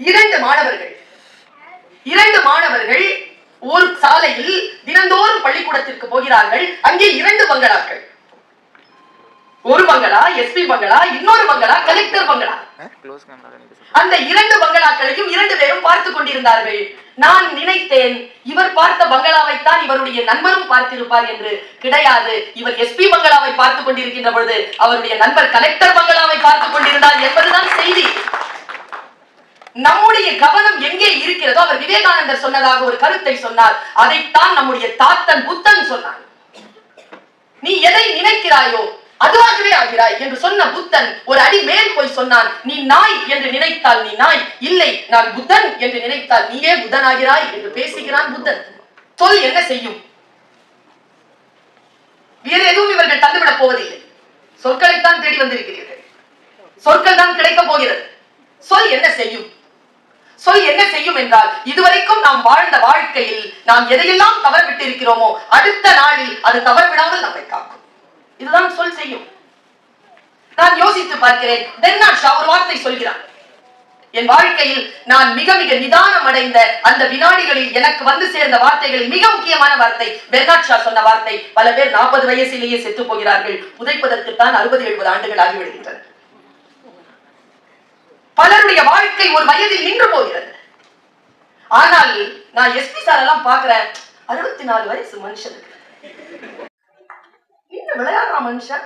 இரண்டு மாணவர்கள். இரண்டு மாணவர்கள் ஒரு சாலையில் தினந்தோறும் பள்ளிக்கூடத்திற்கு போகிறார்கள். அங்கே இரண்டு பங்களாக்கள். ஒரு பங்களா எஸ்பி பங்களா இன்னொரு பங்களா கலெக்டர் பங்களா. அந்த இரண்டு பங்களாக்களையும் இரண்டு பேரும் பார்த்து கொண்டிருந்தார்கள். நான் நினைத்தேன் இவர் பார்த்த பங்களாவைத்தான் இவருடைய நண்பரும் பார்த்திருப்பார் என்று கிடையாது. இவர் எஸ்பி பங்களாவை பார்த்து கொண்டிருக்கின்ற பொழுது அவருடைய நண்பர் கலெக்டர் பங்களாவை பார்த்து கொண்டிருந்தார் என்பதுதான் செய்தி. நம்முடைய கவனம் எங்கே இருக்கிறதோ அவர் விவேகானந்தர் சொன்னதாக ஒரு கருத்தை சொன்னார். அதைத்தான் நம்முடைய தாத்தன் புத்தன் சொன்னான் நீ எதை நினைக்கிறாயோ அதுவாகவே ஆகிறாய் என்று சொன்ன புத்தன் ஒரு அடி மேல் போய் சொன்னான். நீ நாய் என்று நினைத்தால் நீ நாய் இல்லை நான் புத்தன் என்று நினைத்தால் நீயே புத்தனாகிறாய் என்று பேசுகிறான் புத்தன். சொல் என்ன செய்யும்? வேறு எதுவும் இவர்கள் தந்துவிடப் போவதில்லை. சொற்களைத்தான் தேடி வந்திருக்கிறீர்கள். சொற்கள் தான் கிடைக்கப் போகிறது. சொல் என்ன செய்யும்? சொல் என்ன செய்யும் என்றால் இதுவரைக்கும் நாம் வாழ்ந்த வாழ்க்கையில் நாம் எதையெல்லாம் தவறுவிட்டிருக்கிறோமோ அடுத்த நாளில் அது தவறுவிடாமல் நம்மை காக்கும். இதுதான் சொல் செய்யும். நான் யோசித்து பார்க்கிறேன். பெர்னாட் ஷா ஒரு வார்த்தை சொல்கிறான். என் வாழ்க்கையில் நான் மிக மிக நிதானம் அடைந்த அந்த வினாடிகளில் எனக்கு வந்து சேர்ந்த வார்த்தைகளில் மிக முக்கியமான வார்த்தை பெர்னாட் ஷா சொன்ன வார்த்தை பல பேர் நாற்பது வயசிலேயே செத்து போகிறார்கள். புதைப்பதற்கு தான் அறுபது எழுபது ஆண்டுகள் ஆகிவிடுகின்றன. பலருடைய வாழ்க்கை ஒரு வயதில் நின்று போகிறது. ஆனால் நான் எஸ்பி சார் எல்லாம் பாக்குறேன் அறுபத்தி நாலு வயசு மனுஷனுக்கு. என்ன விளையாடுறான் மனுஷன்?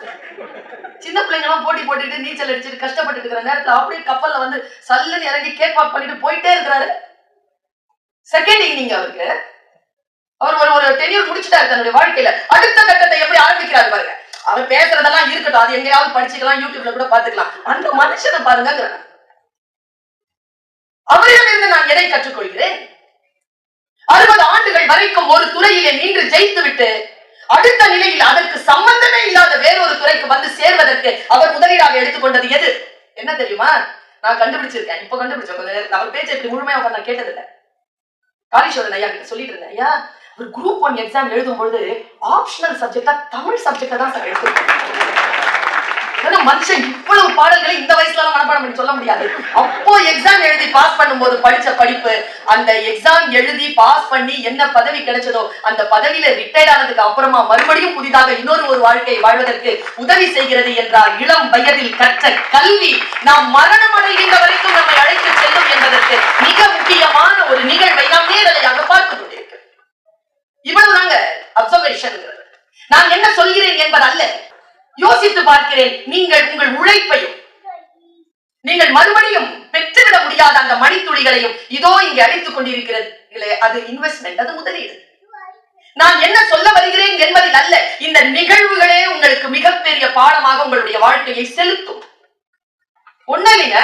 சின்ன பிள்ளைங்க எல்லாம் போட்டி போட்டுட்டு நீச்சல் அடிச்சுட்டு கஷ்டப்பட்டு இருக்கிற நேரத்துல அப்படியே கப்பல்ல வந்து சல்லுன்னு இறங்கி கேக் வாக் பண்ணிட்டு போயிட்டே இருக்கிறாரு. செகண்ட் இன்னிங் அவருக்கு. அவர் ஒரு ஒரு டென்யூர் முடிச்சிட்டாரு தன்னுடைய வாழ்க்கையில. அடுத்த கட்டத்தை எப்படி ஆரம்பிக்கிறாரு பாருங்க. அவர் பேசுறதெல்லாம் இருக்கட்டும். அது எங்கேயாவது படிச்சுக்கலாம் யூடியூப்ல கூட பாத்துக்கலாம் அந்த மனுஷனை பாருங்க அவரிடமிருந்து நான் எதை கற்றுக்கொள்கிறேன்? அறுபது ஆண்டுகள் வரைக்கும் ஒரு துறையிலே நின்று ஜெயித்து விட்டு அடுத்த நிலையில் அதற்கு சம்பந்தமே இல்லாத வேறொரு துறைக்கு வந்து சேர்வதற்கு அவர் முதலீடாக எடுத்துக்கொண்டது எது? என்ன தெரியுமா? நான் கண்டுபிடிச்சிருக்கேன். இப்ப கண்டுபிடிச்சேன். அவர் பேச்சு இப்படி முழுமையா உட்கார்ந்து நான் கேட்டதில்லை. காளீஸ்வரன் ஐயா கிட்ட சொல்லிட்டு இருந்தேன். ஐயா ஒரு குரூப் ஒன் எக்ஸாம் எழுதும் பொழுது ஆப்ஷனல் சப்ஜெக்டா தமிழ் சப்ஜெக்டா தான் சார் எடுத்து ஏன்னா மனுஷன் இவ்வளவு பாடல்களை இந்த வயசுல எல்லாம் மனப்பாடம் பண்ணி சொல்ல முடியாது. அப்போ எக்ஸாம் எழுதி பாஸ் பண்ணும்போது படிச்ச படிப்பு அந்த எக்ஸாம் எழுதி பாஸ் பண்ணி என்ன பதவி கிடைச்சதோ அந்த பதவியில ரிட்டையர்ட் ஆனதுக்கு அப்புறமா மறுபடியும் புதிதாக இன்னொரு ஒரு வாழ்க்கை வாழ்வதற்கு உதவி செய்கிறது என்றால் இளம் வயதில் கற்ற கல்வி. நாம் மரணம் அடைகின்ற வரைக்கும் நம்மை அழைத்து செல்லும் என்பதற்கு மிக முக்கியமான ஒரு நிகழ்வை நாம் நேரடியாக பார்த்து கொண்டிருக்கிறோம். இவ்வளவுதாங்க அப்சர்வேஷன் நான் என்ன சொல்கிறேன் என்பது அல்ல யோசித்து பார்க்கிறேன். நீங்கள் உங்கள் உழைப்பையும் நீங்கள் மறுபடியும் பெற்றுவிட முடியாத அந்த மணித்துளிகளையும் இதோ இங்கே அழித்துக் கொண்டிருக்கிறது அது இன்வெஸ்ட்மெண்ட் அது முதலீடு. நான் என்ன சொல்ல வருகிறேன் என்பதில் அல்ல இந்த நிகழ்வுகளே உங்களுக்கு மிகப்பெரிய பாடமாக உங்களுடைய வாழ்க்கையை செலுத்தும். ஒண்ணு இல்லைங்க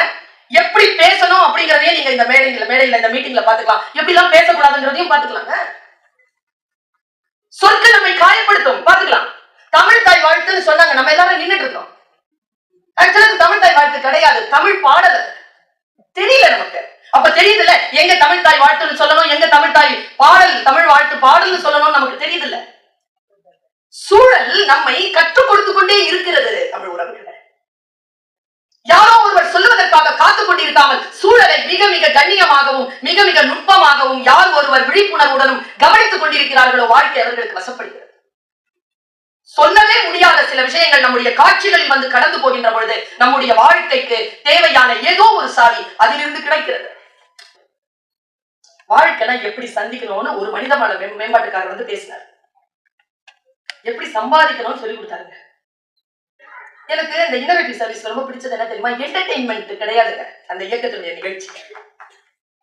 எப்படி பேசணும் அப்படிங்கறதையே நீங்க இந்த மேடையில மேடையில இந்த மீட்டிங்ல பாத்துக்கலாம் எப்படி எல்லாம் பேசக்கூடாதுங்கிறதையும் பாத்துக்கலாங்க சொற்கள் நம்மை காயப்படுத்தும் பாத்துக்கலாம் தமிழ் தாய் வாழ்த்துன்னு சொன்னாங்க. நம்ம எல்லாரும் நின்னுட்டு இருக்கோம். ஆக்சுவலா தமிழ் தாய் வாழ்த்து கிடையாது. தமிழ் பாடல் தெரியல நமக்கு. அப்ப தெரியுதுல்ல எங்க தமிழ் தாய் வாழ்த்துன்னு சொல்லணும் எங்க தமிழ் தாய் பாடல் தமிழ் வாழ்த்து பாடல்னு சொல்லணும் நமக்கு தெரியுதுல்ல. சூழல் நம்மை கற்றுக் கொடுத்து கொண்டே இருக்கிறது தமிழ் உறவுகளை. யாரோ ஒருவர் சொல்லுவதற்காக காத்துக் கொண்டிருக்காமல் சூழலை மிக மிக கண்ணியமாகவும் மிக மிக நுட்பமாகவும் யார் ஒருவர் விழிப்புணர்வுடனும் கவனித்துக் கொண்டிருக்கிறார்களோ வாழ்க்கை அவர்களுக்கு வசப்படுகிறது. சொல்லவே முடியாத சில விஷயங்கள் நம்முடைய காட்சிகளில் வந்து கடந்து போகின்ற பொழுது நம்முடைய வாழ்க்கைக்கு தேவையான ஏதோ ஒரு சாவி அதிலிருந்து கிடைக்கிறது. வாழ்க்கைனா எப்படி சந்திக்கணும்னு ஒரு மனித மன மேம்பாட்டுக்காரர் வந்து பேசினார். எப்படி சம்பாதிக்கணும்னு சொல்லி கொடுத்தாருங்க. எனக்கு இந்த இன்னோவேட்டிவ் சர்வீஸ் ரொம்ப பிடிச்சது என்ன தெரியுமா? என்டர்டெயின்மெண்ட் கிடையாதுங்க. அந்த இயக்கத்தினுடைய நிகழ்ச்சி.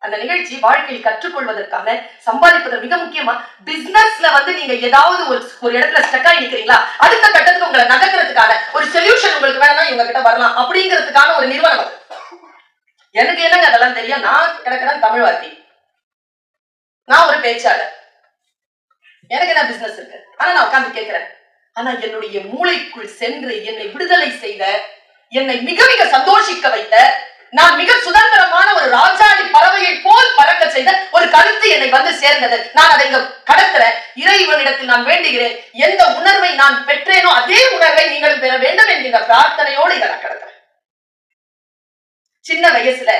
அந்த நிகழ்ச்சி வாழ்க்கையில் கற்றுக்கொள்வதற்கான சம்பாதிப்பதற்கு மிக முக்கியமா பிசினஸ்ல வந்து நீங்க ஏதாவது ஒரு ஒரு இடத்துல ஸ்டக் ஆகி நிக்கிறீங்களா? அடுத்த கட்டத்துக்கு உங்களை நகர்த்துறதுக்கான ஒரு சொல்யூஷன் உங்களுக்கு வேணும்னா இவங்க கிட்ட வரலாம் அப்படிங்கிறதுக்கான ஒரு நிறுவனம் எனக்கு என்னங்க அதெல்லாம் தெரியும்? நான் கிடக்கிறேன் தமிழ் வார்த்தை நான் ஒரு பேச்சாளர். எனக்கு என்ன பிசினஸ் இருக்கு. ஆனா நான் உட்கார்ந்து கேட்கிறேன். ஆனா என்னுடைய மூளைக்குள் சென்று என்னை விடுதலை செய்த என்னை மிக மிக சந்தோஷிக்க வைத்த நான் மிக சுதந்திரமான ஒரு ராஜா பறவையை போல் பறக்க செய்த ஒரு கருத்து என்னை வந்து சேர்ந்தது. நான் அதை இங்க கடத்துறேன். இறைவனிடத்தில் நான் வேண்டுகிறேன். எந்த உணர்வை நான் பெற்றேனோ அதே உணர்வை நீங்களும் பெற வேண்டும் என்கிற பிரார்த்தனையோடு இதை நான் கடத்துறேன். சின்ன வயசுல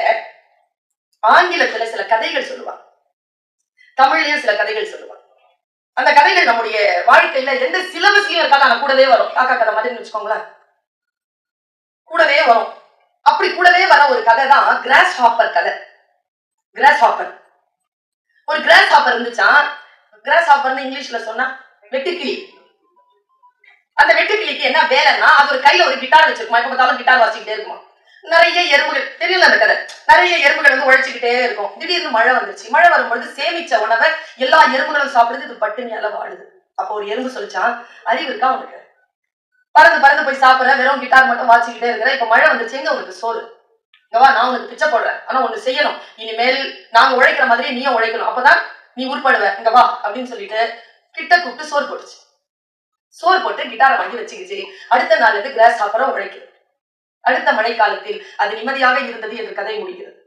ஆங்கிலத்துல சில கதைகள் சொல்லுவாங்க. தமிழ்லயும் சில கதைகள் சொல்லுவாங்க. அந்த கதைகள் நம்முடைய வாழ்க்கையில எந்த சிலபஸ்லயும் இருக்காது. ஆனா கூடவே வரும். காக்கா கதை மாதிரி வச்சுக்கோங்களேன். கூடவே வரும். அப்படி கூடவே வர ஒரு கதை தான் கிராஸ் ஹாப்பர் கதை. கிராஸ் ஹாப்பர் ஒரு கிராஸ் ஹாப்பர் இருந்துச்சான் கிராஸ் ஹாப்பர்னு இங்கிலீஷ்ல சொன்னா வெட்டுக்கிளி. அந்த வெட்டுக்கிளிக்கு என்ன வேலைன்னா அது ஒரு கையில ஒரு கிட்டார் வச்சிருக்குமா? எப்ப பார்த்தாலும் கிட்டார் வாசிக்கிட்டே இருக்குமா? நிறைய எறும்புகள் தெரியல அந்த கதை? நிறைய எறும்புகள் வந்து உழைச்சிக்கிட்டே இருக்கும். திடீர்னு மழை வந்துருச்சு. மழை வரும்பொழுது சேமிச்ச உணவை எல்லா எறும்புகளும் சாப்பிடுது. இது பட்டினியால வாடுது அப்போ ஒரு எறும்பு சொல்லிச்சான் அறிவு இருக்கா உனக்கு? பறந்து பறந்து போய் சாப்பிட்ற வெறும் கிட்டார் மட்டும் வாசிக்கிட்டே இருக்கிற இப்ப மழை வந்துச்சு எங்க உனக்கு சோறு? இங்கவா நான் உனக்கு பிச்சை போடுறேன் ஆனா ஒண்ணு செய்யணும். இனிமேல் நாங்க உழைக்கிற மாதிரி நீயும் உழைக்கணும். அப்பதான் நீ உருப்படுவ. இங்க வா அப்படின்னு சொல்லிட்டு கிட்ட கூப்பிட்டு சோறு போட்டுச்சு. சோறு போட்டு கிட்டாரை வாங்கி வச்சுக்கிச்சு. அடுத்த நாள் இருந்து கிராஸ் சாப்பிட உழைக்குது அடுத்த மழை காலத்தில் அது நிம்மதியாக இருந்தது என்று கதை முடிகிறது.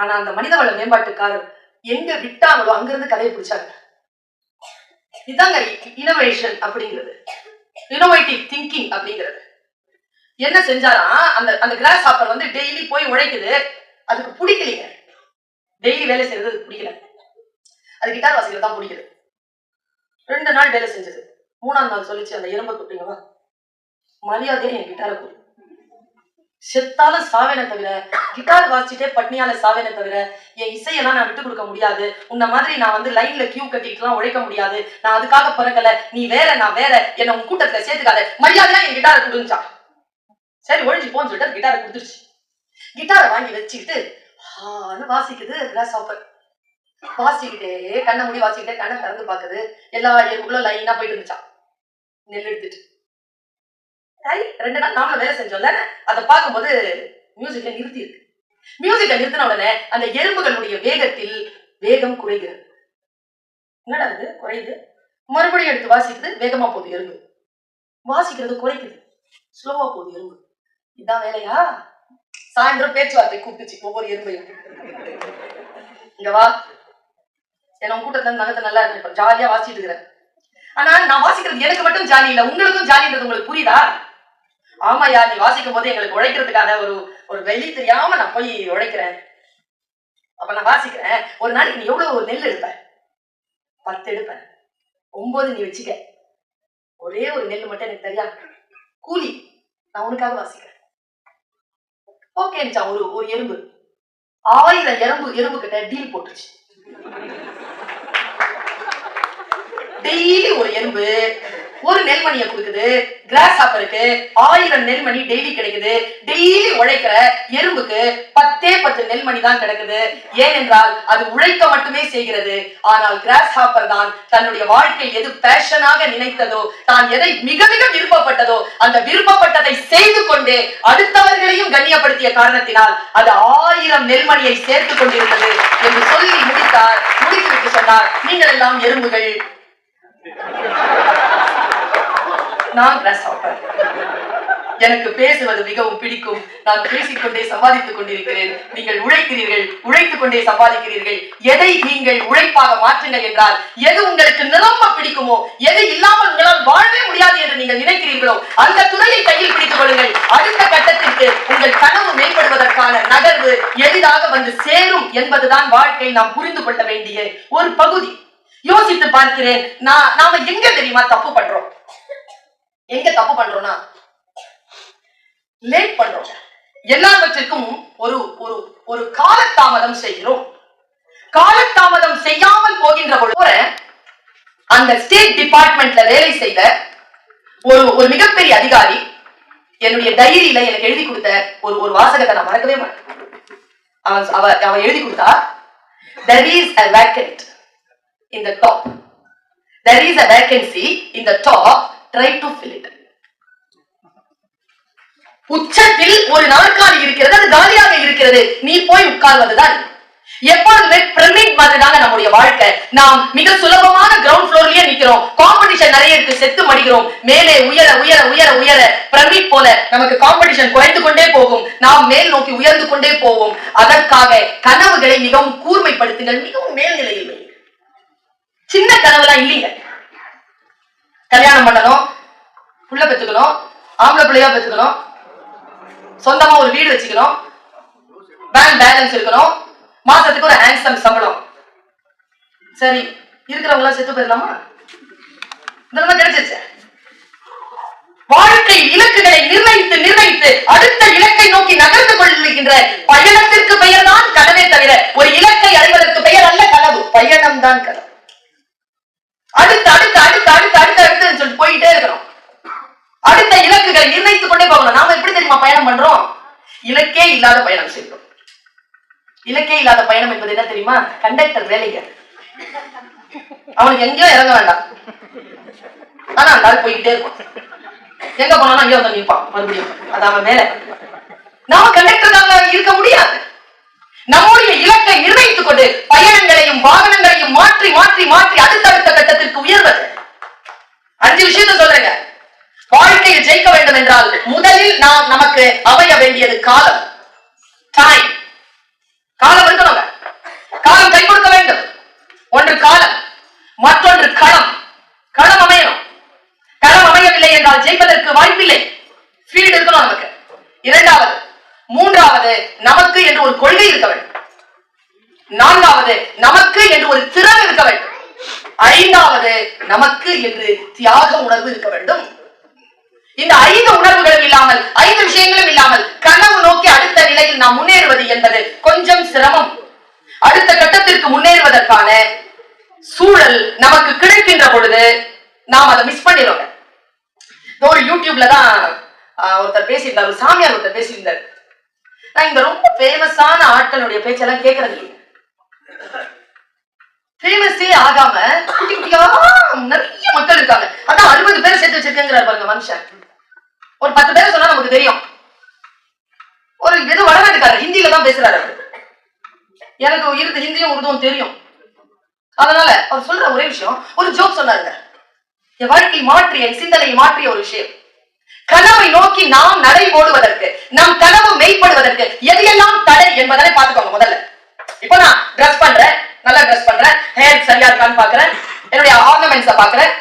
ஆனா அந்த மனிதவள மேம்பாட்டுக்காரர் எங்க விட்டாங்களோ அங்கிருந்து கதையை பிடிச்சாங்க இதாங்க இனோவேஷன் அப்படிங்கிறது. இனோவேட்டிவ் திங்கிங் அப்படிங்கிறது. என்ன செஞ்சாராம் அந்த அந்த கிராஸ் ஹாப்பர் வந்து டெய்லி போய் உழைக்குது. அதுக்கு பிடிக்கலைங்க டெய்லி வேலை செய்யறது அதுக்கு பிடிக்கல. அது கிட்டார் வாசிக்கிறது தான் பிடிக்குது. ரெண்டு நாள் வேலை செஞ்சது. மூணாம் நாள் சொல்லிச்சு அந்த எறும்பை கூப்பிட்டீங்களா மரியாதையை என் கிட்டாரை கொடு. செத்தால சாவேனே தவிர கிட்டார் வாசிச்சுட்டே பட்னியால சாவேனே தவிர என் இசையெல்லாம் நான் விட்டு கொடுக்க முடியாது. உன்ன மாதிரி நான் வந்து லைன்ல கியூ கட்டிட்டுலாம் உழைக்க முடியாது. நான் அதுக்காக பிறக்கல. நீ வேற நான் வேற. என்ன உன் கூட்டத்துல சேர்த்துக்காத. மரியாதையா என் கிட்டாரை கொடுங்கச்சா சரி ஒழிஞ்சு போன்னு சொல்லிட்டு அது கிட்டாரை கொடுத்துருச்சு. கிட்டாரை வாங்கி வச்சுக்கிட்டு ஹான்னு வாசிக்குது கிளாஸ் ஆஃபர் வாசிக்கிட்டே கண்ணை மூடி வாசிக்கிட்டே கண்ணை திறந்து பார்க்குது. எல்லா எறும்புகளும் லைனா போயிட்டு இருந்துச்சான் நெல் எடுத்துட்டு. ஐ, ரெண்டு நாள் நாமளும் வேலை செஞ்சோம்ல அதை பார்க்கும்போது மியூசிக்கை நிறுத்தி இருக்கு. மியூசிக்கை நிறுத்தின உடனே அந்த எறும்புகளுடைய வேகத்தில் வேகம் குறைகிறது. என்னடா இது? குறையுது? மறுபடியும் எடுத்து வாசிக்குது வேகமா போகுது எறும்பு வாசிக்கிறது குறைக்குது. ஸ்லோவா போகுது எறும்பு இதான் வேலையா? சாயந்தரம் பேச்சுவார்த்தை கூப்பிட்டுச்சு. ஒவ்வொரு எறும்பையும் இங்க வா. என்ன உன் கூட்டத்துல நகத்தை நல்லா இருக்கு ஜாலியா வாசிட்டு இருக்கிறேன். ஆனா நான் வாசிக்கிறது எனக்கு மட்டும் ஜாலி இல்ல. உங்களுக்கும் ஜாலின்றது உங்களுக்கு புரியுதா? ஆமாயா நீ வாசிக்கும் போது எங்களுக்கு உழைக்கிறதுக்கான ஒரு ஒரு வெளி தெரியாம நான் போய் உழைக்கிறேன். அப்ப நான் வாசிக்கிறேன். ஒரு நாளைக்கு நீ எவ்வளவு ஒரு நெல் எடுப்ப? பத்து எடுப்பேன் ஒன்பது நீ வச்சுக்க. ஒரே ஒரு நெல் மட்டும் எனக்கு தெரியா? கூலி. நான் உனக்காக வாசிக்கிறேன். ஓகேச்சா ஒரு ஒரு எறும்பு. ஆயிரம் எறும்பு எறும்பு கிட்ட டீல் போட்டுருச்சு. டெய்லி ஒரு எறும்பு. ஒரு நெல்மணியை கொடுக்குது கிராஸ் ஹாப்பருக்கு ஆயிரம் நெல்மணி டெய்லி கிடைக்குது. டெய்லி உழைக்கிற எறும்புக்கு பத்தே பத்து நெல்மணி தான் கிடைக்குது. ஏனென்றால் அது உழைக்க மட்டுமே செய்கிறது. ஆனால் கிராஸ் ஹாப்பர் தான் தன்னுடைய வாழ்க்கை எது பேஷனாக நினைத்ததோ தான் எதை மிக மிக விருப்பப்பட்டதோ அந்த விருப்பப்பட்டதை செய்து கொண்டே அடுத்தவர்களையும் கண்ணியப்படுத்திய காரணத்தினால் அது ஆயிரம் நெல்மணியை சேர்த்து கொண்டிருந்தது என்று சொல்லி முடித்தார் முடித்துவிட்டு சொன்னார். நீங்கள் எல்லாம் எறும்புகள். நான் கிராஸ் ஹாப்பர் எனக்கு பேசுவது மிகவும் பிடிக்கும். நான் பேசிக்கொண்டே சம்பாதித்துக் கொண்டிருக்கிறேன். நீங்கள் உழைக்கிறீர்கள் உழைத்துக் கொண்டே சம்பாதிக்கிறீர்கள். எதை நீங்கள் உழைப்பாக மாற்றுங்கள் என்றால் எது உங்களுக்கு நிரம்ப பிடிக்குமோ எது இல்லாமல் உங்களால் வாழவே முடியாது என்று நீங்கள் நினைக்கிறீர்களோ அந்த துறையை கையில் பிடித்துக் கொள்ளுங்கள். அடுத்த கட்டத்திற்கு உங்கள் கனவு மேம்படுவதற்கான நகர்வு எளிதாக வந்து சேரும் என்பதுதான் வாழ்க்கை நாம் புரிந்து கொள்ள வேண்டிய ஒரு பகுதி. யோசித்து பார்க்கிறேன் நான் நாம எங்க தெரியுமா தப்பு பண்றோம்? எங்க தப்பு பண்றோம்னா? லேட் பண்றோம். எல்லாவற்றிற்கும் ஒரு ஒரு ஒரு காலத்தாமதம் செய்கிறோம். காலத்தாமதம் செய்யாமல் போகின்ற பொழுது அந்த ஸ்டேட் டிபார்ட்மெண்ட்ல வேலை செய்த ஒரு ஒரு மிகப்பெரிய அதிகாரி என்னுடைய டைரியில எனக்கு எழுதி கொடுத்த ஒரு ஒரு வாசகத்தை நான் மறக்கவே மாட்டேன். அவன் அவ அவ எழுதி கொடுத்தா there is a vacant in the top. There is a vacancy in the top. Try to fill it உச்சத்தில் ஒரு நாற்காலி இருக்கிறது அது காலியாக இருக்கிறது. நீ போய் உட்கார்வதுதான். எப்பொழுதுமே பிரமிட் மாதிரி தாங்க நம்முடைய வாழ்க்கை. நாம் மிக சுலபமான கிரவுண்ட் ஃப்ளோர்லயே நிக்கிறோம். காம்படிஷன் நிறைய இருக்கு செத்து மடிக்கிறோம். மேலே உயர உயர உயர உயர பிரமிட் போல நமக்கு காம்படிஷன் குறைந்து கொண்டே போகும். நாம் மேல் நோக்கி உயர்ந்து கொண்டே போவோம். அதற்காக கனவுகளை மிகவும் கூர்மைப்படுத்துங்கள். மிகவும் மேல்நிலையில் சின்ன கனவுலாம் இல்லைங்க. கல்யாணம் பண்ணணும் புள்ள பெற்றுக்கணும் ஆம்பளை பிள்ளையா பெற்றுக்கணும் சொந்தமா ஒரு வீடு வச்சுக்கணும் பேங்க் பேலன்ஸ் இருக்கணும் மாசத்துக்கு ஒரு ஹேண்ட்ஸம் சம்பளம். சரி இருக்கிறவங்க எல்லாம் செத்து போயிடலாமா? இதெல்லாம் கிடைச்சிச்சு வாழ்க்கை இலக்குகளை நிர்ணயித்து நிர்ணயித்து அடுத்த இலக்கை நோக்கி நகர்ந்து கொள்கின்ற பயணத்திற்கு பெயர் தான் கனவே தவிர ஒரு இலக்கை அடைவதற்கு பெயர் அல்ல கனவு. பயணம் தான் கனவு. அடுத்து அடுத்து அடுத்து அடுத்து அடுத்த இலக்குகளை நிர்ணயித்துக் கொண்டே போகணும் நாம எப்படி தெரியுமா பயணம் பண்றோம்? இலக்கே இல்லாத பயணம் செய்கிறோம். இலக்கே இல்லாத பயணம் என்பது என்ன தெரியுமா? கண்டக்டர் வேலைங்க அவனுக்கு எங்கேயோ இறங்க வேண்டாம். ஆனா அந்த ஆள் போயிட்டே இருக்கும் எங்க போனாலும் அங்கேயோ வந்து நிற்பான். மறுபடியும் அது அவன் வேலை நாம கண்டக்டர் இருக்க முடியாது. நம்முடைய இலக்கை நிர்ணயித்துக் கொண்டு பயணங்களையும் வாகனங்களையும் மாற்றி மாற்றி மாற்றி அடுத்தடுத்த கட்டத்திற்கு உயர்வது. அஞ்சு விஷயத்த சொல்றேங்க. வாழ்க்கையில் ஜெயிக்க வேண்டும் என்றால் முதலில் நாம் நமக்கு அமைய வேண்டியது காலம். டைம் காலம் இருக்கணுங்க. காலம் கை கொடுக்க வேண்டும். ஒன்று காலம் மற்றொன்று களம். களம் அமையணும். களம் அமையவில்லை என்றால் ஜெயிப்பதற்கு வாய்ப்பில்லை. ஃபீல்டு இருக்கணும் நமக்கு. இரண்டாவது மூன்றாவது நமக்கு என்று ஒரு கொள்கை இருக்க வேண்டும். நான்காவது நமக்கு என்று ஒரு திறன் இருக்க வேண்டும். ஐந்தாவது நமக்கு என்று தியாக உணர்வு இருக்க வேண்டும். இந்த ஐந்து உணர்வுகளும் இல்லாமல் ஐந்து விஷயங்களும் இல்லாமல் கனவு நோக்கி அடுத்த நிலையில் நாம் முன்னேறுவது என்பது கொஞ்சம் சிரமம். அடுத்த கட்டத்திற்கு முன்னேறுவதற்கான சூழல் நமக்கு கிடைக்கின்ற பொழுது நாம் அதை மிஸ் பண்ணிடுறோம் ஒரு யூடியூப்ல தான் ஒருத்தர் பேசியிருந்தார் ஒரு சாமியார் ஒருத்தர் பேசியிருந்தார். நான் இந்த ரொம்ப ஃபேமஸான ஆட்களுடைய பேச்செல்லாம் கேட்கறது இல்லை ஃபேமஸே ஆகாம குட்டி குட்டியா நிறைய மக்கள் இருக்காங்க. அதான் அறுபது பேர் சேர்த்து வச்சிருக்கேங்கிறார் பாருங்க மனுஷன். ஒரு பத்து பேர் சொன்னா நமக்கு தெரியும். ஒரு ஏதோ வடநாட்டுக்காரர் ஹிந்தியில தான் பேசுறாரு அவர். எனக்கு இருந்து ஹிந்தியும் உருதும் தெரியும். அதனால அவர் சொல்ற ஒரே விஷயம் ஒரு ஜோக் சொன்னாருங்க. என் வாழ்க்கை மாற்றிய சிந்தனையை மாற்றிய ஒரு விஷயம். கனவை நோக்கி நாம் நடை ஓடுவதற்கு நம் கனவு மெய்ப்படுவதற்கு எதையெல்லாம் தடை என்பதனை பார்த்துக்கோங்க முதல்ல. இப்போ நான் ட்ரெஸ் பண்றேன் நல்லா ட்ரெஸ் பண்றேன். ஹேர் சரியா இருக்கான்னு பாக்குறேன் என்னுடைய ஆர்னமெண்ட்ஸை பாக்குறேன்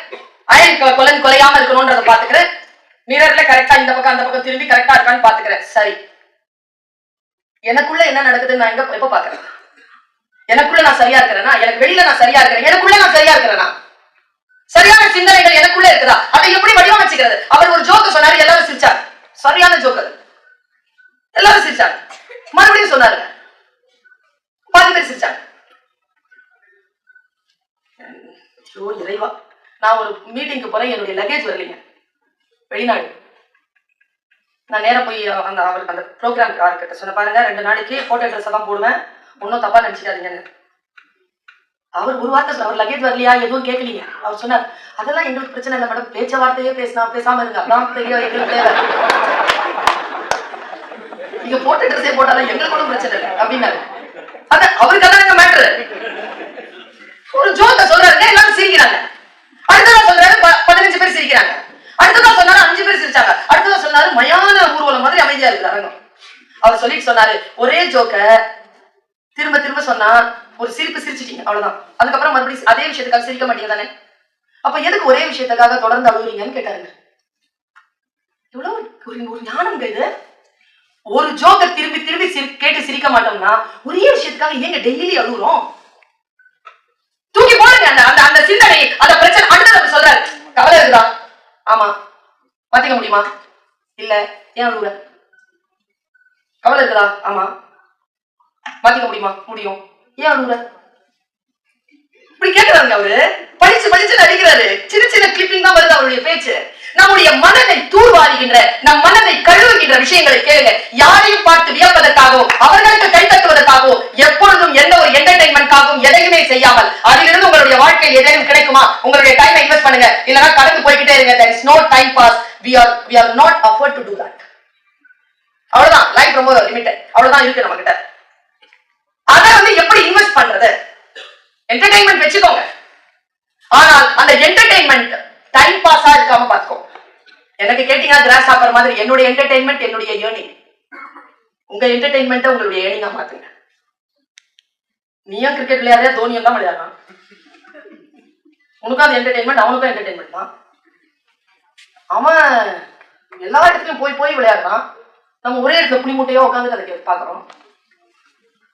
அயன் கொலன் கொலையாம இருக்கணும்ன்றதை பாத்துக்கிறேன் மிரர்ல கரெக்டா இந்த பக்கம் அந்த பக்கம் திரும்பி கரெக்டா இருக்கான்னு பாத்துக்கிறேன் சரி. எனக்குள்ள என்ன நடக்குதுன்னு நான் எங்க எப்ப பாக்குறேன் எனக்குள்ள நான் சரியா இருக்கிறேனா? எனக்கு வெளியில நான் சரியா இருக்கிறேன். எனக்குள்ள நான் சரியா இருக்கிறேனா? சரியான சிந்தனைகள் எனக்குள்ள இருக்குதா? அதை எப்படி வடிவமைச்சுக்கிறது? அவர் ஒரு ஜோக்கு சொன்னாரு எல்லாரும் சிரிச்சாங்க. சரியான ஜோக்கு அது எல்லாரும் சிரிச்சாங்க. மறுபடியும் சொன்னாரு. பாதி பேர் சிரிச்சாங்க. ஐயோ இறைவா. நான் ஒரு மீட்டிங்க்கு போறேன் என்னுடைய லக்கேஜ் வரலைங்க. வெளிநாடு. நான் நேராக போய் அந்த அவருக்கு அந்த ப்ரோக்ராம் கிட்ட சொன்ன பாருங்க ரெண்டு நாளைக்கு ஃபோட்டோ ட்ரெஸ் தான் போடுவேன். ஒன்றும் தப்பாக நினச்சிக்காதீங்கன்னு. அவர் ஒரு வார்த்தை அவர் லக்கேஜ் வரலையா? எதுவும் கேட்கலீங்க அவர் சொன்னார் அதெல்லாம் எங்களுக்கு பிரச்சனை இல்லை மேடம் பேச்ச வார்த்தையே பேசினா பேசாம இருங்க. அதான் பெரிய எங்களுக்கு தேவை. நீங்க போட்ட ட்ரெஸ்ஸே போட்டாலும் எங்களுக்கு ஒன்றும் பிரச்சனை இல்லை அப்படின்னாரு. அதான் அவருக்கு அதான் மேட்ரு ஒரு ஜோக்க சொல்றாருங்க எல்லாரும் சிரிக்கிறாங்க? அடுத்ததா சொல்றாரு ப- பதினஞ்சு பேர் சிரிக்கிறாங்க. அடுத்ததா சொன்னாரு அஞ்சு பேர் சிரிச்சாங்க. அடுத்ததா சொன்னாரு மயான ஊர்வலம் மாதிரி அமைதியா இருக்கு அரங்கம் அவர் சொல்லிட்டு சொன்னாரு ஒரே ஜோக்க திரும்ப திரும்ப சொன்னா ஒரு சிரிப்பு சிரிச்சிட்டீங்க அவ்வளவுதான். அதுக்கப்புறம் மறுபடியும் அதே விஷயத்துக்காக சிரிக்க மாட்டீங்க தானே? அப்ப எதுக்கு ஒரே விஷயத்துக்காக தொடர்ந்து அழுகுறீங்கன்னு கேட்டாருங்க. இவ்வளவு ஒரு ஒரு ஞானம்ங்க இது. ஒரு ஜோக்க திரும்பி திரும்பி சிரி- கேட்டு சிரிக்க மாட்டோம்னா ஒரே விஷயத்துக்காக ஏங்க டெய்லி அழுகுறோம் தூக்கி போடுங்க அந்த அந்த சிந்தனை அந்த பிரச்சனை. அடுத்தது சொல்றாரு கவலை இருக்குதான் ஆமா. மாத்திக்க முடியுமா? இல்ல. ஏன் அழுகுற கவலை இருக்குதா? ஆமா. மாத்திக்க முடியுமா? முடியும். ஏன் அழுகுற இப்படி கேக்குறாங்க அவரு. படிச்சு படிச்சு நடிக்கிறாரு. சின்ன சின்ன கிளிப்பிங் தான் வருது அவருடைய பேச்சு. நம்முடைய மனதை தூர்வாருகின்ற நம் மனதை கழுவுகின்ற விஷயங்களை கேளுங்க. யாரையும் பார்த்து வியப்பதற்காகவும் அவர்களுக்கு கைத்தட்டுவதற்காகவும் எப்பொழுதும் எந்த ஒரு என்டர்டைன்மெண்ட்காகவும் எதையுமே செய்யாமல் அதிலிருந்து உங்களுடைய வாழ்க்கையில் எதையும் கிடைக்குமா உங்களுடைய டைமை இன்வெஸ்ட் பண்ணுங்க இல்லைன்னா கடந்து போய்கிட்டே இருங்க there is no time pass. We are we are not afford to do that. அவ்வளவுதான். லைஃப் ரொம்ப லிமிட்டட் அவ்வளவுதான் இருக்கு நம்ம கிட்ட அதை வந்து எப்படி இன்வெஸ்ட் பண்றது? என்டர்டைன்மெண்ட் வச்சுக்கோங்க. ஆனால் அந்த என்டர்டைன்மெண்ட் டைம் பாஸா இருக்காம பாத்துக்கோங்க எனக்கு கேட்டீங்கன்னா கிராஸ் சாப்பிடுற மாதிரி என்னுடைய என்டர்டைன்மெண்ட் என்னுடைய ஏர்னிங் உங்க என்டர்டைன்மெண்ட்டை உங்களுடைய ஏர்னிங்கா மாத்துங்க. நீயும் கிரிக்கெட் விளையாடுறியா? தோனியும் தான் விளையாடுறான். உனக்கும் அது என்டர்டைன்மெண்ட் அவனுக்கும் என்டர்டைன்மெண்ட் தான் அவன் எல்லா இடத்துலையும் போய் போய் விளையாடுறான். நம்ம ஒரே இடத்துல புளி மூட்டையோ உட்காந்து அதை பார்க்குறோம்.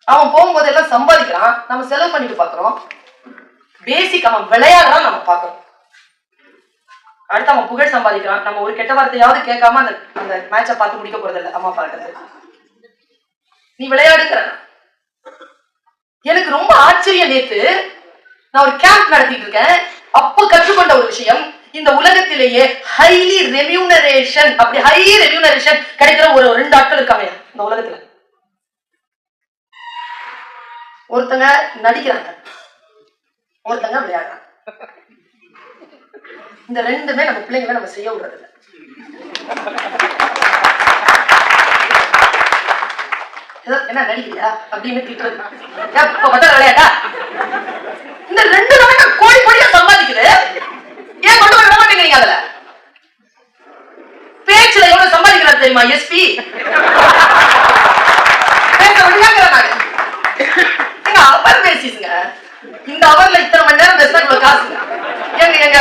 அவன் போகும்போது எல்லாம் சம்பாதிக்கிறான். நம்ம செலவு பண்ணிட்டு பார்க்குறோம். பேசிக் அவன் விளையாடுறான் நம்ம பார்க்குறோம். அடுத்து அவன் புகழ் சம்பாதிக்கிறான். நம்ம ஒரு கெட்ட வார்த்தையாவது கேட்காம அந்த அந்த மேட்சை பார்த்து முடிக்க போறது இல்லை அம்மா அப்பா நீ விளையாடுக்கிற. எனக்கு ரொம்ப ஆச்சரியம் நேத்து. நான் ஒரு கேம்ப் நடத்திட்டு இருக்கேன். அப்ப கற்றுக்கொண்ட ஒரு விஷயம் இந்த உலகத்திலேயே ஹைலி ரெமியூனரேஷன் அப்படி ஹை ரெமியூனரேஷன் கிடைக்கிற ஒரு ரெண்டு ஆட்கள் இருக்காங்க. இந்த உலகத்துல. ஒருத்தங்க நடிக்கிறாங்க. ஒருத்தங்க விளையாடுறாங்க. இந்த ரெண்டுமே நம்ம பிள்ளைங்களை நம்ம செய்ய விடுறது இல்லை என்ன நடிக்கிறியா? அப்படின்னு திட்டுறது. விளையாட்டா? இந்த ரெண்டு நாளைக்கு கோடி கோடியா சம்பாதிக்குது ஏன் கொண்டு வர விட மாட்டேங்கிறீங்க அதுல பேச்சுல எவ்வளவு சம்பாதிக்கிறார் தெரியுமா எஸ்பி பேச விடுங்கிறேன் நானு எங்க அவர் பேசிச்சுங்க இந்த அவர்ல இத்தனை மணி நேரம் பேசினா இவ்வளவு காசுங்க எங்க எங்க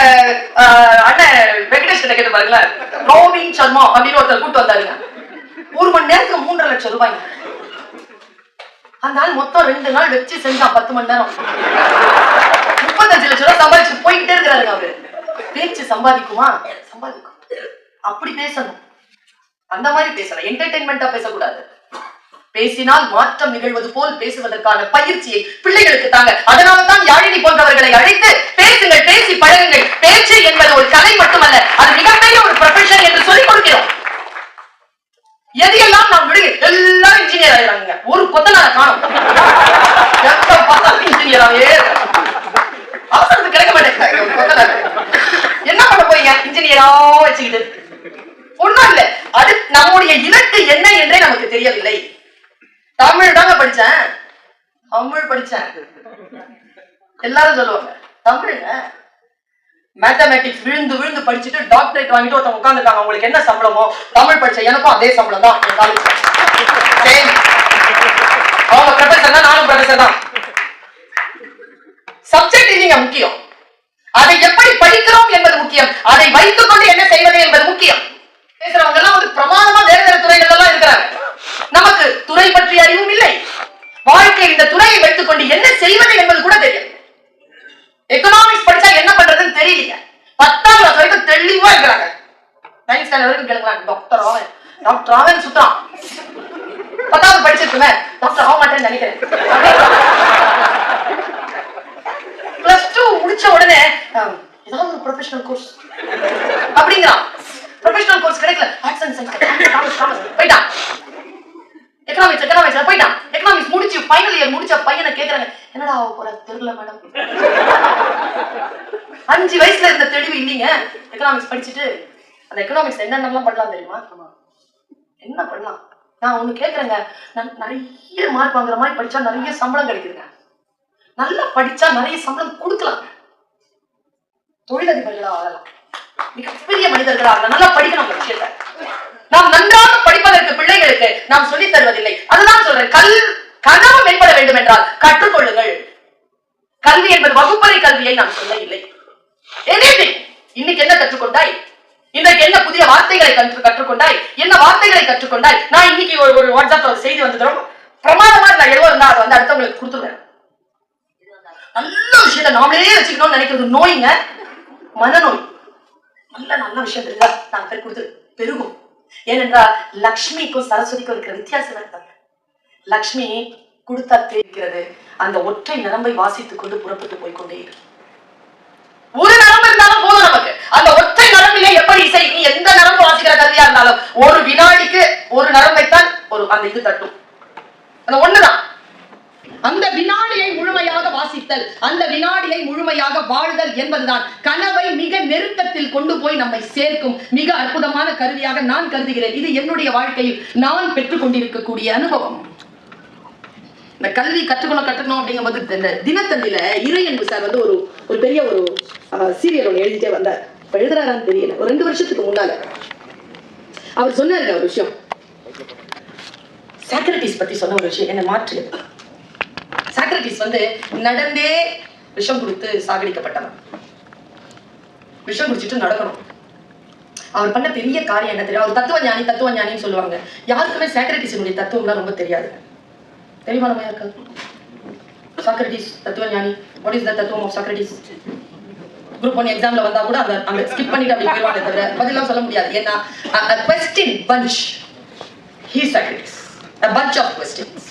ஆஹ், அண்ணன் வெங்கடேஷ் கிட்ட கேட்டு பாருங்களேன் ரோபின் சர்மா அப்படின்னு ஒருத்தர் கூட்டு வந்தாருங்க ஒரு மணி நேரத்துக்கு மூன்றரை லட்சம் ரூபாய்ங்க அதனால மொத்தம் ரெண்டு நாள் வச்சு செஞ்சா பத்து மணி நேரம். முப்பத்தஞ்சு லட்சம் ரூபாய் சம்பாதிச்சு போய்கிட்டே இருக்கிறாரு அவரு. பேச்சு சம்பாதிக்குமா? சம்பாதிக்கும். அப்படி பேசணும். அந்த மாதிரி பேசலாம். என்டர்டைன்மெண்டா பேசக்கூடாது. பேசினால் மாற்றம் நிகழ்வது போல் பேசுவதற்கான பயிற்சியை பிள்ளைகளுக்கு தாங்க. அதனால தான் யாழினி போன்றவர்களை அழைத்து பேசுங்கள் பேசி பழகுங்கள். பேச்சு என்பது ஒரு கலை மட்டுமல்ல அது மிகப்பெரிய ஒரு ப்ரொஃபஷன் என்று சொல்லிக் கொடுக்கிறோம். எதையெல்லாம் நாம் விடு எல்லாரும் இன்ஜினியர் ஆயிராங்க ஒரு கொத்தனார காணும். எப்ப பார்த்தாலும் இன்ஜினியராகவே அவசரத்துக்கு கிடைக்க மாட்டேங்கிறாங்க கொத்தனார் என்ன பண்ண போறீங்க? இன்ஜினியரா வச்சுக்கிட்டு. ஒண்ணும் இல்ல. அது நம்முடைய இலக்கு என்ன என்றே நமக்கு தெரியவில்லை. தமிழ் தாங்க படிச்சேன். தமிழ் படிச்சேன். எல்லாரும் சொல்லுவாங்க தமிழ்ங்க மேத்தமேட்டிக்ஸ் விழுந்து விழுந்து படிச்சுட்டு டாக்டரேட் வாங்கிட்டு ஒருத்தவங்க உட்காந்துருக்காங்க உங்களுக்கு என்ன சம்பளமோ தமிழ் படிச்ச எனக்கும் அதே சம்பளம் தான். அவங்க ப்ரொஃபசர் தான் நானும் ப்ரொஃபசர் தான். சப்ஜெக்ட் முக்கியம். அதை எப்படி படிக்கிறோம் என்பது முக்கியம். அதை வைத்துக் கொண்டு என்ன செய்வது என்பது முக்கியம். பேசுறவங்க எல்லாம் ஒரு பிரமாதமா வேறு வேறு துறைகள் எல்லாம் இருக்கிறாங்க. நமக்கு துறை பற்றிய அறிவும் இல்லை. வாழ்க்கையில் இந்த துறையை வைத்துக் கொண்டு என்ன செய்வது என்பது கூட தெரியும் எக்கனாமிக்ஸ் படிச்சா என்ன பண்றதுன்னு தெரியல பத்தாம் கிளாஸ் வரைக்கும் தெளிவா இருக்கிறாங்க. நைன்த் ஸ்டாண்டர்ட் வரைக்கும் கேளுங்க டாக்டர் டாக்டர் ஆவன் சுத்ரா பத்தாவது படிச்சிருக்குமே டாக்டர் ஆக மாட்டேன்னு நினைக்கிறேன். பிளஸ் டூ முடிச்ச உடனே ஏதாவது ஒரு ப்ரொஃபஷனல் கோர்ஸ் அப்படிங்கிறான். ப்ரொஃபஷனல் கோர்ஸ் கிடைக்கல. ஆர்ட்ஸ் அண்ட் சயின்ஸ் போயிட்டான். எக்கனாமிக்ஸ் எக்கனாமிக்ஸ் போயிட்டான். எக்கனாமிக்ஸ் முடிச்சு ஃபைனல் இயர் முடிச்ச பையனை கேட்கறாங்க என்னடா ஆக போற? தெரியல மேடம் அஞ்சு வயசுல இருந்த தெளிவு இல்லைங்க. எக்கனாமிக்ஸ் படிச்சுட்டு அந்த எக்கனாமிக்ஸ் என்னென்னலாம் பண்ணலாம் தெரியுமா? என்ன பண்ணலாம்? நான் ஒண்ணு கேட்குறேங்க நான் நிறைய மார்க் வாங்குற மாதிரி படிச்சா நிறைய சம்பளம் கிடைக்குதுங்க. நல்லா படிச்சா நிறைய சம்பளம் கொடுக்கலாம். தொழிலதிபர்களா ஆகலாம். மிகப்பெரிய மனிதர்களாக ஆகலாம். நல்லா படிக்கணும் அந்த விஷயத்தை. நாம் நன்றாக படிப்பதற்கு பிள்ளைகளுக்கு நாம் சொல்லித் தருவதில்லை. அதுதான் சொல்றேன். கல் கனவு மேம்பட வேண்டும் என்றால் கற்றுக்கொள்ளுங்கள். கல்வி என்பது வகுப்பறை கல்வியை நாம் சொல்ல இல்லை இன்னைக்கு என்ன கற்றுக்கொண்டாய்? இன்றைக்கு என்ன புதிய வார்த்தைகளை கற்று கற்றுக்கொண்டாய்? என்ன வார்த்தைகளை கற்றுக்கொண்டாய்? நான் இன்னைக்கு ஒரு ஒரு வாட்ஸ்அப்ல ஒரு செய்தி வந்துடும் பிரமாதமா நான் எழுவ இருந்தா அதை வந்து அடுத்தவங்களுக்கு கொடுத்துருவேன். நல்ல விஷயத்தை நாமளே வச்சுக்கணும்னு நினைக்கிறது நோய்ங்க. மனநோய். நல்ல நல்ல விஷயம் தெரியுதா? நான் பேர் கொடுத்து பெருகும். ஏனென்றால் லக்ஷ்மிக்கும் சரஸ்வதிக்கும் இருக்கிற வித்தியாசம் இருக்காங்க லக்ஷ்மி கொடுத்தா தெரிகிறது. அந்த ஒற்றை நரம்பை வாசித்துக் கொண்டு புறப்பட்டு போய்கொண்டே இருக்கு ஒரு நரம்பு இருந்தாலும் போதும். நரம்பிலே எப்படி இசை நீ எந்த நரம்பு வாசிக்கிற கருவியா இருந்தாலும் ஒரு வினாடிக்கு ஒரு நரம்பைத்தான் ஒரு அந்த இது தட்டும். அந்த ஒண்ணுதான். அந்த வினாடியை முழுமையாக வாசித்தல் அந்த வினாடியை முழுமையாக வாழ்தல் என்பதுதான் கனவை மிக நெருக்கத்தில் கொண்டு போய் நம்மை சேர்க்கும் மிக அற்புதமான கருவியாக நான் கருதுகிறேன். இது என்னுடைய வாழ்க்கையில் நான் பெற்றுக் கொண்டிருக்கக்கூடிய அனுபவம். இந்த கல்வி கற்றுக்கணும் கற்றுக்கணும் அப்படிங்கும்போது இந்த தினத்தந்தில இறையன்பு சார் வந்து ஒரு ஒரு பெரிய ஒரு சீரியல் ஒன்று எழுதிட்டே வந்தார். இப்ப எழுதுறாரான்னு தெரியல. ஒரு ரெண்டு வருஷத்துக்கு முன்னால. அவர் சொன்னாரு ஒரு விஷயம். சாக்ரட்டிஸ் பத்தி சொன்ன ஒரு விஷயம். என்ன மாற்று. சாக்ரட்டிஸ் வந்து நடந்தே விஷம் கொடுத்து சாகடிக்கப்பட்டவன். விஷம் குடிச்சிட்டு நடக்கணும். அவர் பண்ண பெரிய காரியம் என்ன தெரியும்? அவர் தத்துவ ஞானி தத்துவ ஞானின்னு சொல்லுவாங்க. யாருக்குமே சாக்ரட்டிஸினுடைய தத்துவம்லாம் ரொம்ப தெரியாது. தெரியுமா நம்ம யாருக்கு சாக்ரட்டிஸ் தத்துவ ஞானி வாட் இஸ் த தத்துவம் ஆஃப் சாக்ரட்டிஸ் குரூப் ஒன் எக்ஸாம்ல வந்தா கூட அந்த அந்த ஸ்கிப் பண்ணிட்டு அப்படி போயிடுவாங்க தவிர பதிலாம் சொல்ல முடியாது. ஏன்னா question punch he Socrates a punch of questions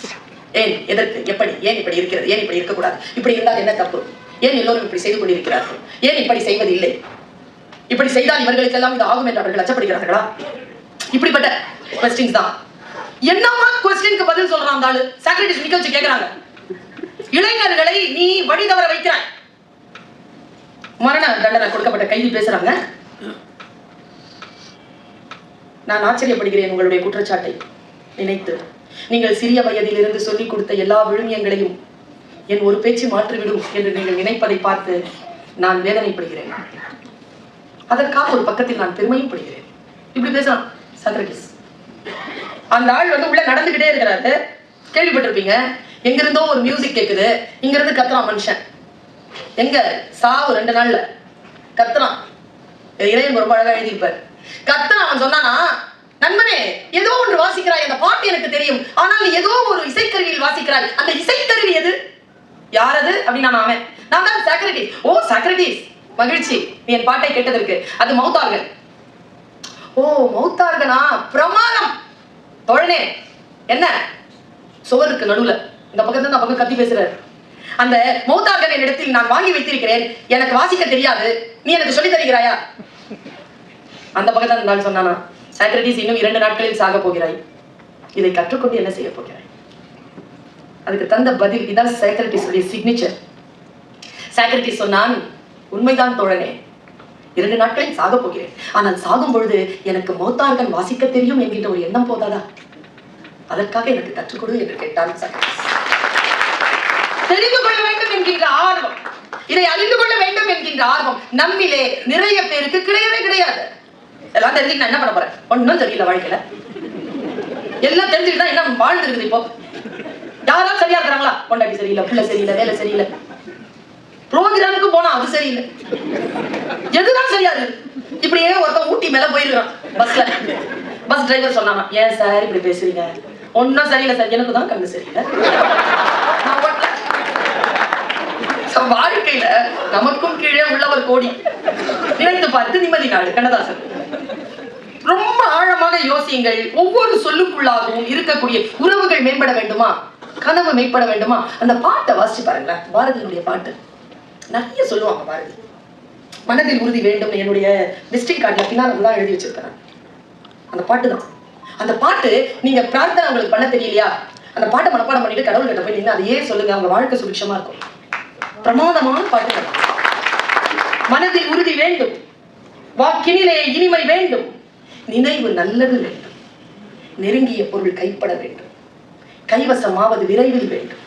ஏன் எதற்கு எப்படி ஏன் இப்படி இருக்கிறது ஏன் இப்படி இருக்கக்கூடாது? இப்படி இருந்தால் என்ன தப்பு? ஏன் எல்லோரும் இப்படி செய்து கொண்டிருக்கிறார்கள்? ஏன் இப்படி செய்வது இல்லை இப்படி செய்தால் இவர்களுக்கெல்லாம் இது ஆகும் என்று அவர்கள் அச்சப்படுகிறார்களா? இப்படிப்பட்ட கொஸ்டின்ஸ் தான். என்னமா கொஸ்டினுக்கு பதில் சொல்றான் அந்த ஆளு? சாக்ரட்டிஸ் நிக்க வச்சு கேக்குறாங்க. இளைஞர்களை நீ வழி தவற வைக்கிறாய். மரண தண்டனை கொடுக்கப்பட்ட கைதி பேசுறாங்க. நான் ஆச்சரியப்படுகிறேன் உங்களுடைய குற்றச்சாட்டை. நினைத்து. நீங்கள் சிறிய வயதிலிருந்து சொல்லிக் கொடுத்த எல்லா விழுமியங்களையும் என் ஒரு பேச்சு மாற்றிவிடும் என்று நீங்கள் நினைப்பதை பார்த்து நான் வேதனைப்படுகிறேன். அதற்காக ஒரு பக்கத்தில் நான் பெருமையும் படுகிறேன். இப்படி பேசலாம் சாக்ரட்டிஸ் அந்த ஆள் வந்து உள்ள நடந்துகிட்டே இருக்கிறாரு. கேள்விப்பட்டிருப்பீங்க. எங்கிருந்தோ ஒரு மியூசிக் கேக்குது. இங்க இருந்து கத்துறான் மனுஷன். எங்க? சாவு ரெண்டு நாள்ல. கத்துறான் இறைவன் ரொம்ப அழகா எழுதியிருப்பார். கத்தன் அவன் சொன்னானா நண்பனே ஏதோ ஒன்று வாசிக்கிறாய். அந்த பாட்டு எனக்கு தெரியும். ஆனால் ஏதோ ஒரு இசைக்கருவியில் வாசிக்கிறாய். அந்த இசைக்கருவி எது? யாரது? அப்படின்னு நான் அவன். நான் தான் சாக்ரட்டிஸ் ஓ சாக்ரட்டிஸ் மகிழ்ச்சி. நீ என் பாட்டை கேட்டதற்கு. அது மௌத்தார்கள். ஓ மௌத்தார்கனா பிரமாதம். தோழனே. என்ன? சுவருக்கு நடுவுல. இந்த பக்கத்துல இந்த பக்கம் கத்தி பேசுறாரு. அந்த மௌத்தார்கன் என்னிடத்தில் நான் வாங்கி வைத்திருக்கிறேன். எனக்கு வாசிக்க தெரியாது. நீ எனக்கு சொல்லி தருகிறாயா? அந்த பக்கத்துல நான் சொன்னானா சாக்ரட்டிஸ் இன்னும் இரண்டு நாட்களில் சாக போகிறாய். இதை கற்றுக்கொண்டு என்ன செய்ய போகிறாய்? அதுக்கு தந்த பதில் இதான் சாக்ரட்டிஸ் சிக்னேச்சர் சாக்ரட்டிஸ் சொன்னான் உண்மைதான் தோழனே இரண்டு நாட்களில் சாக போகிறேன். ஆனால் சாகும் பொழுது எனக்கு மௌத்தார்கள் வாசிக்க தெரியும் என்கின்ற ஒரு எண்ணம் போதாதா? அதற்காக எனக்கு கற்றுக்கொடு என்று கேட்டான் சாக்ரட்டிஸ் தெரிந்து கொள்ள வேண்டும் என்கின்ற ஆர்வம். இதை அறிந்து கொள்ள வேண்டும் என்கின்ற ஆர்வம் நம்மிலே நிறைய பேருக்கு கிடையவே கிடையாது. எல்லாம் தெரிஞ்சுக்கிட்டு என்ன பண்ண போறேன்? ஒன்றும் தெரியல வாழ்க்கையில. எல்லாம் தெரிஞ்சுக்கிட்டா என்ன வாழ்ந்துருக்குது இப்போ. யாராவது சரியா இருக்கிறாங்களா? பொண்டாட்டி சரியில்லை பிள்ளை சரியில்லை வேலை சரியில்லை. ப்ரோக்ராமுக்கு போனா அது சரியில்லை. எதுதான் சரியாது இப்படியே ஒருத்தன் ஊட்டி மேல போயிருக்கான் பஸ்ல பஸ் டிரைவர் சொன்னானா ஏன் சார் இப்படி பேசுறீங்க? ஒன்னும் சரியில்லை சார் எனக்கு தான் கண்ணு சரியில்லை. நம் வாழ்க்கையில நமக்கும் கீழே உள்ளவர் கோடி. நினைத்து பார்த்து நிம்மதி நாடு கண்ணதாசன். ரொம்ப ஆழமாக யோசியுங்கள் ஒவ்வொரு சொல்லுக்குள்ளாகவும் இருக்கக்கூடிய உறவுகள் மேம்பட வேண்டுமா? கனவு மேம்பட வேண்டுமா? அந்த பாட்டை வாசிச்சு பாருங்களேன் பாரதியினுடைய பாட்டு. நிறைய சொல்லுவாங்க பாரதி. மனதில் உறுதி வேண்டும் என்னுடைய விசிட்டிங் கார்டில் பின்னால் தான் எழுதி வச்சிருக்கிறேன். அந்த பாட்டு தான். அந்த பாட்டு நீங்க பிரார்த்தனை உங்களுக்கு பண்ண தெரியலையா? அந்த பாட்டை மனப்பாடம் பண்ணிட்டு கடவுள்கிட்ட போய் நின்று அதையே சொல்லுங்க அவங்க வாழ்க்கை சுபிக்ஷமா இருக்கும். பிரமாதமான பாட்டுகள். மனதில் உறுதி வேண்டும். வாக்கினிலே இனிமை வேண்டும். நினைவு நல்லது வேண்டும். நெருங்கிய பொருள் கைப்பட வேண்டும். கைவசமாவது விரைவில் வேண்டும்.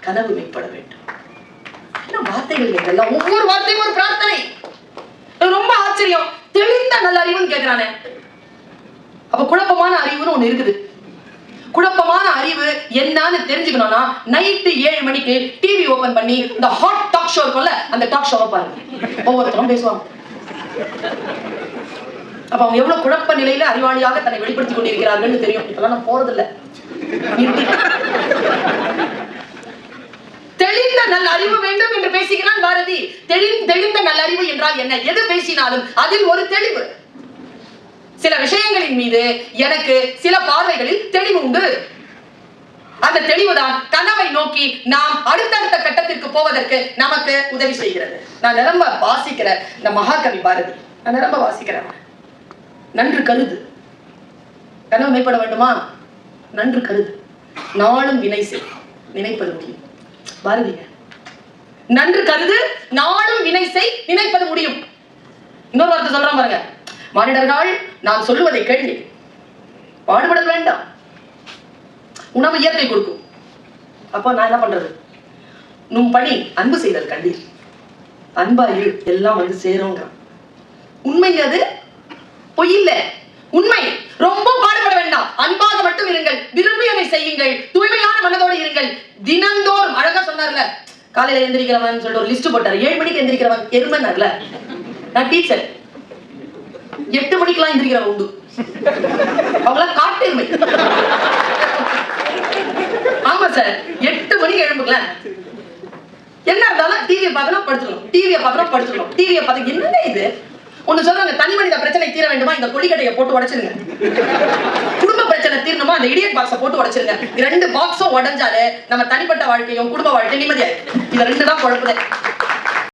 கனவு மேம்பட வேண்டும். என்ன வார்த்தைகள் இதெல்லாம் ஒவ்வொரு வார்த்தையும் ஒரு பிரார்த்தனை. எனக்கு ரொம்ப ஆச்சரியம். தெளிந்த நல்ல அறிவுன்னு கேட்கிறானே அப்ப குழப்பமான அறிவுன்னு ஒண்ணு இருக்குது. குழப்பமான அறிவு என்னன்னு தெரிஞ்சுக்கணும்னா நைட்டு ஏழு மணிக்கு டிவி ஓபன் பண்ணி இந்த ஹாட் டாக் ஷோ இருக்கும்ல அந்த டாக் ஷோவை பாருங்க. ஒவ்வொருத்தரும் பேசுவாங்க. அப்ப அவங்க எவ்வளவு குழப்ப நிலையில அறிவாளியாக தன்னை வெளிப்படுத்திக் கொண்டிருக்கிறார்கள் தெரியும். இப்பெல்லாம் நான் போறதில்லை. தெளிந்த நல்ல அறிவு வேண்டும் என்று பேசுகிறான் பாரதி. தெளிந்த நல்ல அறிவு என்றால் என்ன? எது பேசினாலும் அதில் ஒரு தெளிவு. சில விஷயங்களின் மீது எனக்கு சில பார்வைகளில் தெளிவு உண்டு அந்த தெளிவுதான் கனவை நோக்கி நாம் அடுத்தடுத்த கட்டத்திற்கு போவதற்கு நமக்கு உதவி செய்கிறது. நான் நிரம்ப வாசிக்கிற இந்த மகாகவி பாரதி நான் நிரம்ப வாசிக்கிறேன். நன்று கருது. கனவு மேம்பட வேண்டுமா? நன்று கருது. நாளும் வினை செய். நினைப்பது முடியும். பாரதிங்க நன்று கருது நாளும் வினை செய். நினைப்பது முடியும். இன்னொரு வார்த்தை சொல்றேன் பாருங்க. மானிடர்கள் நான் சொல்லுவதை கேள்வி. பாடுபட வேண்டாம். உணவு இயற்கை கொடுக்கும். அப்போ நான் என்ன பண்றது? நும் பணி அன்பு செய்தல் கண்டீர் அன்பா இரு எல்லாம் வந்து சேருங்க உண்மை அது பொய் இல்லை. உண்மை ரொம்ப பாடுபட வேண்டாம். அன்பாக மட்டும் இருங்கள். விரும்பியதை செய்யுங்கள். தூய்மையான மனதோடு இருங்கள். தினந்தோறும் அழகா சொன்னார்ல காலையில எந்திரிக்கிறவன் சொல்லிட்டு ஒரு லிஸ்ட் போட்டாரு. ஏழு மணிக்கு எந்திரிக்கிறவன் எருமன் நான் டீச்சர் எட்டு மணிக்கெல்லாம் எந்திரிக்கிறவன் உண்டு. அவங்களாம் காட்டெருமை. ஆமா சார் எட்டு மணிக்கு எழும்புங்களேன். என்ன இருந்தாலும் டிவியை பார்க்கலாம் படுத்துக்கணும் டிவியை பார்க்கலாம் படுத்துக்கணும் டிவியை பார்த்து என்ன இது? ஒண்ணு சொல்றாங்க தனி மனித பிரச்சனை தீர வேண்டுமா? இந்த கொடிக்கட்டையை போட்டு உடைச்சிருங்க. குடும்ப பிரச்சனை தீரணுமா? அந்த இடியட் பாக்ஸை போட்டு உடைச்சிருங்க. இது ரெண்டு பாக்ஸும் உடைஞ்சாலே நம்ம தனிப்பட்ட வாழ்க்கையும் குடும்ப வாழ்க்கையும் நிம்மதியாயிருக்கு இது ரெண்டு தான் குழப்பதே